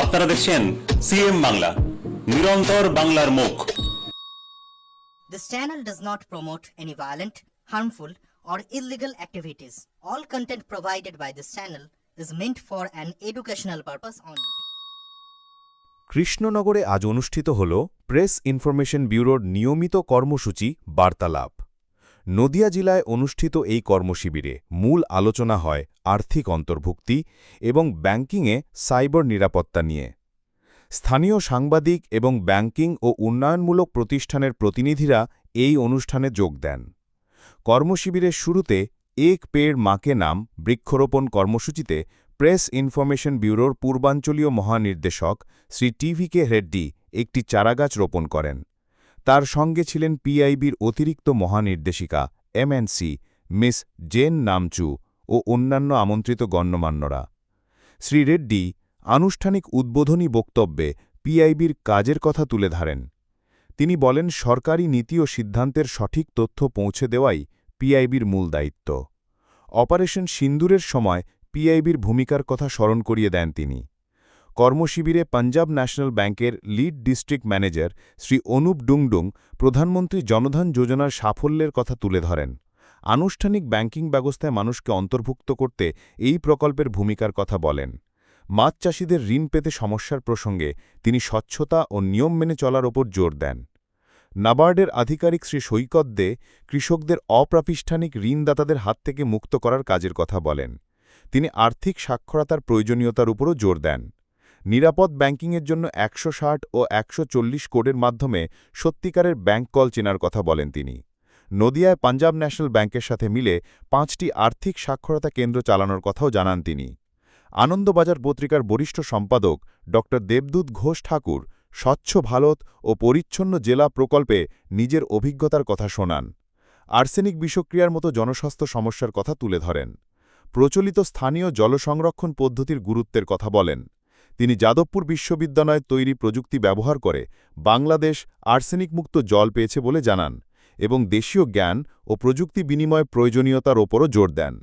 আপনারা দেখছেন সিএম বাংলা নিরন্তর বাংলার মুখ। This channel does not promote any violent harmful or illegal activities all content provided by this channel is meant for an educational purpose only কৃষ্ণনগরে আজ অনুষ্ঠিত হল প্রেস ইনফরমেশন ব্যুরোর নিয়মিত কর্মসূচি বার্তালাপ। নদিয়া জেলায় অনুষ্ঠিত এই কর্মশিবিরে মূল আলোচনা হয় আর্থিক অন্তর্ভুক্তি এবং ব্যাংকিংয়ে সাইবার নিরাপত্তা নিয়ে। স্থানীয় সাংবাদিক এবং ব্যাংকিং ও উন্নয়নমূলক প্রতিষ্ঠানের প্রতিনিধিরা এই অনুষ্ঠানে যোগ দেন। কর্মশিবিরের শুরুতে এক পেড় মাকে নাম বৃক্ষরোপণ কর্মসূচিতে প্রেস ইনফরমেশন ব্যুরোর পূর্বাঞ্চলীয় মহানির্দেশক শ্রী টিভিকে রেড্ডি একটি চারাগাছ রোপণ করেন। তার সঙ্গে ছিলেন পিআইবির অতিরিক্ত মহানির্দেশিকা এমএনসি, মিস জেন নামচু ও অন্যান্য আমন্ত্রিত গণ্যমান্যরা। শ্রী রেড্ডি আনুষ্ঠানিক উদ্বোধনী বক্তব্যে পিআইবির কাজের কথা তুলে ধরেন। তিনি বলেন, সরকারি নীতি ও সিদ্ধান্তের সঠিক তথ্য পৌঁছে দেওয়াই পিআইবির মূল দায়িত্ব। অপারেশন সিন্দুরের সময় পিআইবির ভূমিকার কথা স্মরণ করিয়ে দেন তিনি। কর্মশিবিরে পাঞ্জাব ন্যাশনাল ব্যাংকের lead district manager Shri Anup Dungdung প্রধানমন্ত্রী জনধন যোজনার সাফল্যের কথা তুলে ধরেন। আনুষ্ঠানিক ব্যাংকিং ব্যবস্থায় মানুষকে অন্তর্ভুক্ত করতে এই প্রকল্পের ভূমিকার কথা বলেন। মাছ চাষিদের ঋণ পেতে সমস্যার প্রসঙ্গে তিনি স্বচ্ছতা ও নিয়ম মেনে চলার ওপর জোর দেন। নাবার্ডের আধিকারিক শ্রী সৈকত দে কৃষকদের অপ্রাতিষ্ঠানিক ঋণদাতাদের হাত থেকে মুক্ত করার কাজের কথা বলেন। তিনি আর্থিক সাক্ষরতার প্রয়োজনীয়তার উপরও জোর দেন। নিরাপদ ব্যাংকিংয়ের জন্য একশো ষাট ও একশো চল্লিশ কোডের মাধ্যমে সত্যিকারের ব্যাংক কল চেনার কথা বলেন তিনি। নদিয়ায় পাঞ্জাব ন্যাশনাল ব্যাংকের সাথে মিলে পাঁচটি আর্থিক সাক্ষরতা কেন্দ্র চালানোর কথাও জানান তিনি। আনন্দবাজার পত্রিকার বরিষ্ঠ সম্পাদক ড. দেবদূত ঘোষ ঠাকুর স্বচ্ছ ভারত ও পরিচ্ছন্ন জেলা প্রকল্পে নিজের অভিজ্ঞতার কথা শোনান। আর্সেনিক বিষক্রিয়ার মতো জনস্বাস্থ্য সমস্যার কথা তুলে ধরেন। প্রচলিত স্থানীয় জলসংরক্ষণ পদ্ধতির গুরুত্বের কথা বলেন। তিনি যাদবপুর বিশ্ববিদ্যালয়ে তৈরি প্রযুক্তি ব্যবহার করে বাংলাদেশ আর্সেনিকমুক্ত জল পেয়েছে বলে জানান। এবং দেশীয় জ্ঞান ও প্রযুক্তি বিনিময় প্রয়োজনীয়তার ওপরও জোর দেন।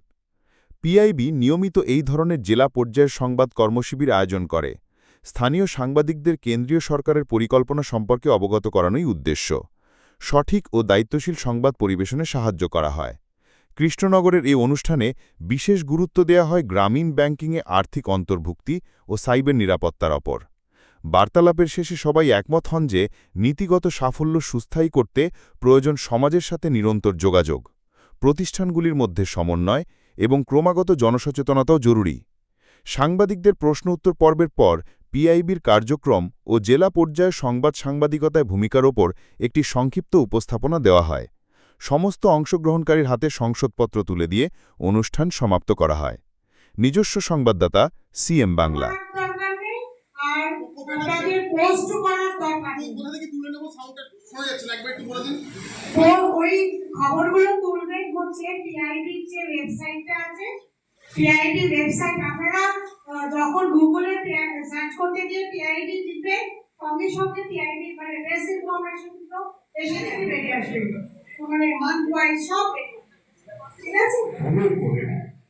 পিআইবি নিয়মিত এই ধরনের জেলা পর্যায়ের সংবাদ কর্মশিবির আয়োজন করে। স্থানীয় সাংবাদিকদের কেন্দ্রীয় সরকারের পরিকল্পনা সম্পর্কে অবগত করানোই উদ্দেশ্য। সঠিক ও দায়িত্বশীল সংবাদ পরিবেশনে সাহায্য করা হয়। কৃষ্ণনগরের এই অনুষ্ঠানে বিশেষ গুরুত্ব দেয়া হয় গ্রামীণ ব্যাংকিংয়ে আর্থিক অন্তর্ভুক্তি ও সাইবার নিরাপত্তার ওপর। বার্তালাপের শেষে সবাই একমত হন যে, নীতিগত সাফল্য সুস্থায়ী করতে প্রয়োজন সমাজের সাথে নিরন্তর যোগাযোগ, প্রতিষ্ঠানগুলির মধ্যে সমন্বয় এবং ক্রমাগত জনসচেতনতাও জরুরি। সাংবাদিকদের প্রশ্ন উত্তর পর্বের পর, পিআইবির কার্যক্রম ও জেলা পর্যায়ে সংবাদ সাংবাদিকতায় ভূমিকার ওপর একটি সংক্ষিপ্ত উপস্থাপনা দেওয়া হয়। সমস্ত অংশগ্রহণকারীর হাতে সংসদপত্র তুলে দিয়ে অনুষ্ঠান সমাপ্ত করা হয়। নিজস্ব সংবাদদাতা, সিএম বাংলা। পোস্ট করার দরকার নেই। কোথা থেকে তুলে নেব সাউন্ডটা শোনা যাচ্ছে না একবার একটু বলে দিন। তো ওই খবরগুলো তুলবেন হচ্ছে টিআইডির যে ওয়েবসাইটটা আছে টিআইডি ওয়েবসাইট আপনারা যখন গুগলে সার্চ করতে গিয়ে টিআইডি দিবেন সঙ্গে সঙ্গে টিআইডি মানে প্রেস ইনফরমেশনগুলো এসে থেকে বেরিয়ে আসবে। তো মানে মান্থ ওয়াইজ সব ঠিক আছে?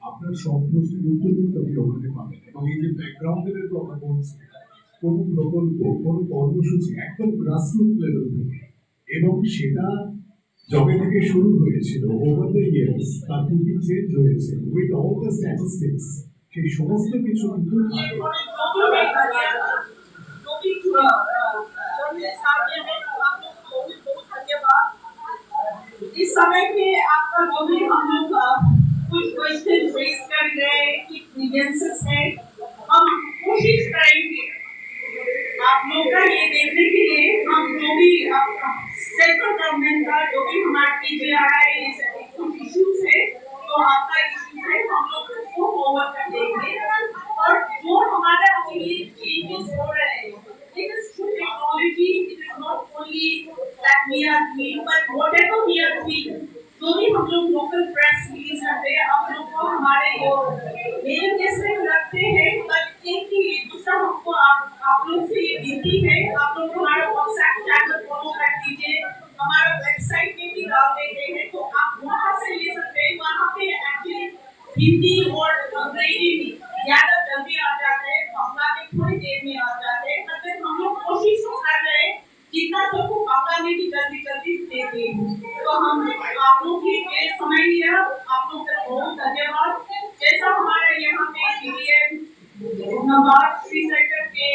আপনার সব প্রশ্নের উত্তর কিন্তু আপনি ওখানে পাবেন এবং এই যে ব্যাকগ্রাউন্ডের কথা বলছি কোনো প্রকল্প কোনো কর্মসূচি একদম গ্রাসরুট লেভেল থেকে এবং সেটা যবে থেকে শুরু হয়েছিল ওভার দ্য ইয়ার্স তার কিন্তু চেঞ্জ হয়েছে উইথ অল দ্য স্ট্যাটিস্টিক্স সেই সমস্ত কিছু কিন্তু থাকে। इस समय पे आपका जो भी हम लोग अ, कुछ क्वेश्चन रेज कर रहे हैं कुछ ग्रीवेंसेस है हम कोशिश करेंगे आप लोग ये देखने के लिए हम जो भी सेंट्रल गवर्नमेंट का जो भी हमारा पीजीआरआई कुछ इश्यूज़ है तो आपका इश्यूज़ है, हम लोग उसको ओवर कर देंगे। और जो हमारा अभी चेंजेस हो रहे हैं जो हैं हमारे वो मेल लिस्ट रखते हैं बट एक ही आप लोग से ये विनती है, आप लोग हमारा व्हाट्सएप चैनल फॉलो कर दीजिए, हमारा वेबसाइट पे भी डाल देते हैं तो आप वहाँ से ले सकते हैं, वहाँ पे एक्चुअली हिंदी और अंग्रेज़ी भी ज़्यादा जल्दी आ जाते हैं तो बांग्ला में थोड़ी देर में आ जाते हैं मतलब हम लोग कोशिश तो कर रहे हैं, जितना सबको बांग्ला में भी जल्दी जल्दी दे दें तो हम आप लोग की समय लिया आप लोग का बहुत धन्यवाद। जैसा हमारा यहाँ पे नंबर श्री सेक्टर के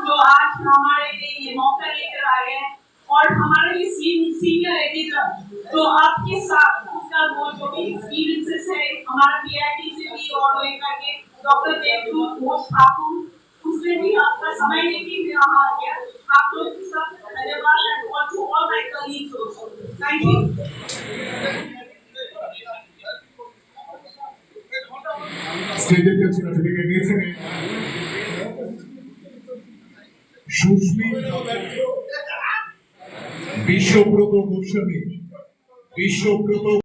जो आज हमारे लिए ये मौका लेकर आए हैं और हमारे ये सीनियर एडिटर तो आपके साथ उसका वो जो भी एक्सपीरियंसेस है हमारा पीआईटी से भी और लेकर के डॉक्टर देवदूत घोष ठाकुर उसने भी आपका समय लेके यहाँ आ गया आप लोग साथ धन्यवाद and to all my colleagues also thank you স্টেজের সুস্মিত বিশ্বব্রত গোস্বামী বিশ্বব্রত